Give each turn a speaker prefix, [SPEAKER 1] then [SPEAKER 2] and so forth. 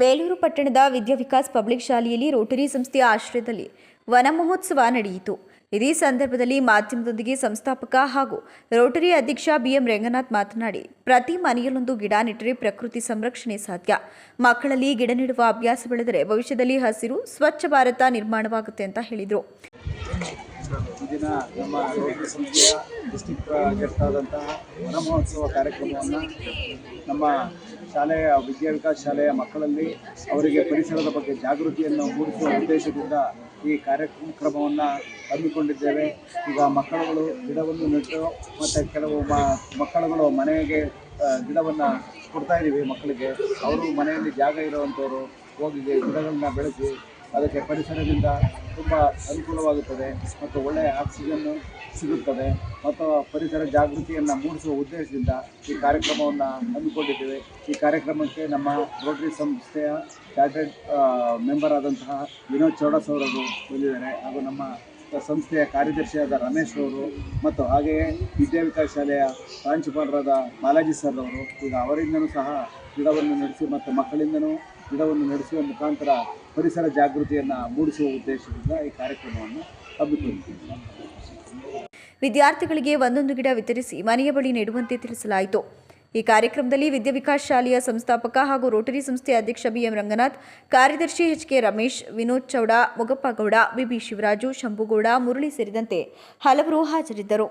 [SPEAKER 1] ಬೇಲೂರು ಪಟ್ಟಣದ ವಿದ್ಯಾವಿಕಾಸ್ ಪಬ್ಲಿಕ್ ಶಾಲೆಯಲ್ಲಿ ರೋಟರಿ ಸಂಸ್ಥೆಯ ಆಶ್ರಯದಲ್ಲಿ ವನ ಮಹೋತ್ಸವ ನಡೆಯಿತು. ಇದೇ ಸಂದರ್ಭದಲ್ಲಿ ಮಾಧ್ಯಮದೊಂದಿಗೆ ಸಂಸ್ಥಾಪಕ ಹಾಗೂ ರೋಟರಿ ಅಧ್ಯಕ್ಷ ಬಿಎಂ ರಂಗನಾಥ್ ಮಾತನಾಡಿ, ಪ್ರತಿ ಮನೆಯಲ್ಲೊಂದು ಗಿಡ ನೆಟ್ಟರೆ ಪ್ರಕೃತಿ ಸಂರಕ್ಷಣೆ ಸಾಧ್ಯ. ಮಕ್ಕಳಲ್ಲಿ ಗಿಡ ನೆಡುವ ಅಭ್ಯಾಸ ಬೆಳೆದರೆ ಭವಿಷ್ಯದಲ್ಲಿ ಹಸಿರು, ಸ್ವಚ್ಛ ಭಾರತ ನಿರ್ಮಾಣವಾಗುತ್ತೆ ಅಂತ ಹೇಳಿದರು.
[SPEAKER 2] ಈ ದಿನ ನಮ್ಮ ರೋಟರಿ ಸಂಸ್ಥೆಯ ಡಿಸ್ಟಿಕ್ ಪ್ರಾಜೆಕ್ಟ್ ಆದಂತಹ ವನ ಕಾರ್ಯಕ್ರಮವನ್ನು ನಮ್ಮ ಶಾಲೆಯ ವಿದ್ಯಾ ವಿಕಾಸ್ ಶಾಲೆಯ ಮಕ್ಕಳಲ್ಲಿ ಅವರಿಗೆ ಪರಿಸರದ ಬಗ್ಗೆ ಜಾಗೃತಿಯನ್ನು ಮೂಡಿಸುವ ಉದ್ದೇಶದಿಂದ ಈ ಕಾರ್ಯಕ್ರಮವನ್ನು ಹಮ್ಮಿಕೊಂಡಿದ್ದೇವೆ. ಈಗ ಮಕ್ಕಳುಗಳು ಗಿಡವನ್ನು ನೆಟ್ಟು ಮತ್ತು ಕೆಲವು ಮಕ್ಕಳುಗಳು ಮನೆಗೆ ಗಿಡವನ್ನು ಕೊಡ್ತಾ ಇದ್ದೀವಿ ಮಕ್ಕಳಿಗೆ. ಅವರು ಮನೆಯಲ್ಲಿ ಜಾಗ ಇರುವಂಥವ್ರು ಹೋಗಿ ಗಿಡಗಳನ್ನ ಬೆಳೆಸಿ ಅದಕ್ಕೆ ಪರಿಸರದಿಂದ ತುಂಬ ಅನುಕೂಲವಾಗುತ್ತದೆ ಮತ್ತು ಒಳ್ಳೆಯ ಆಕ್ಸಿಜನ್ನು ಸಿಗುತ್ತದೆ. ಮತ್ತು ಪರಿಸರ ಜಾಗೃತಿಯನ್ನು ಮೂಡಿಸುವ ಉದ್ದೇಶದಿಂದ ಈ ಕಾರ್ಯಕ್ರಮವನ್ನು ಹಮ್ಮಿಕೊಂಡಿದ್ದೇವೆ. ಈ ಕಾರ್ಯಕ್ರಮಕ್ಕೆ ನಮ್ಮ ರೋಟರಿ ಸಂಸ್ಥೆಯ ಚಾರ್ಟೆಡ್ ಮೆಂಬರ್ ಆದಂತಹ ವಿನೋದ್ ಚೌಡಸ್ ಅವರು ಬಂದಿದ್ದಾರೆ. ಹಾಗೂ ನಮ್ಮ ಸಂಸ್ಥೆಯ ಕಾರ್ಯದರ್ಶಿಯಾದ ರಮೇಶ್ ಅವರು ಮತ್ತು ಹಾಗೆಯೇ ವಿದ್ಯಾವಿಕಾಸ ಶಾಲೆಯ ಪ್ರಾಂಶುಪಾಲರಾದ ಬಾಲಾಜಿ ಸರ್ ಅವರು ಈಗ ಅವರಿಂದನೂ ಸಹ ಗಿಡವನ್ನು ನಡೆಸಿ ಮತ್ತು ಮಕ್ಕಳಿಂದನೂ ಗಿಡವನ್ನು ನಡೆಸುವ ಮುಖಾಂತರ ಪರಿಸರ ಜಾಗೃತಿಯನ್ನು ಮೂಡಿಸುವ ಉದ್ದೇಶದಿಂದ ಈ ಕಾರ್ಯಕ್ರಮವನ್ನು ಹಮ್ಮಿಕೊಂಡಿದ್ದೀವಿ.
[SPEAKER 1] ವಿದ್ಯಾರ್ಥಿಗಳಿಗೆ ಒಂದೊಂದು ಗಿಡ ವಿತರಿಸಿ ಮನೆಯ ಬಳಿ ನೆಡುವಂತೆ ತಿಳಿಸಲಾಯಿತು. ಈ ಕಾರ್ಯಕ್ರಮದಲ್ಲಿ ವಿದ್ಯಾವಿಕಾಸ್ ಶಾಲೆಯ ಸಂಸ್ಥಾಪಕ ಹಾಗೂ ರೋಟರಿ ಸಂಸ್ಥೆಯ ಅಧ್ಯಕ್ಷ ಬಿಎಂ ರಂಗನಾಥ್, ಕಾರ್ಯದರ್ಶಿ H K Ramesh, Vinod Chowda Mugappagowda BB Shivaraju, Shambhugowda, Murali ಸೇರಿದಂತೆ ಹಲವರು ಹಾಜರಿದ್ದರು.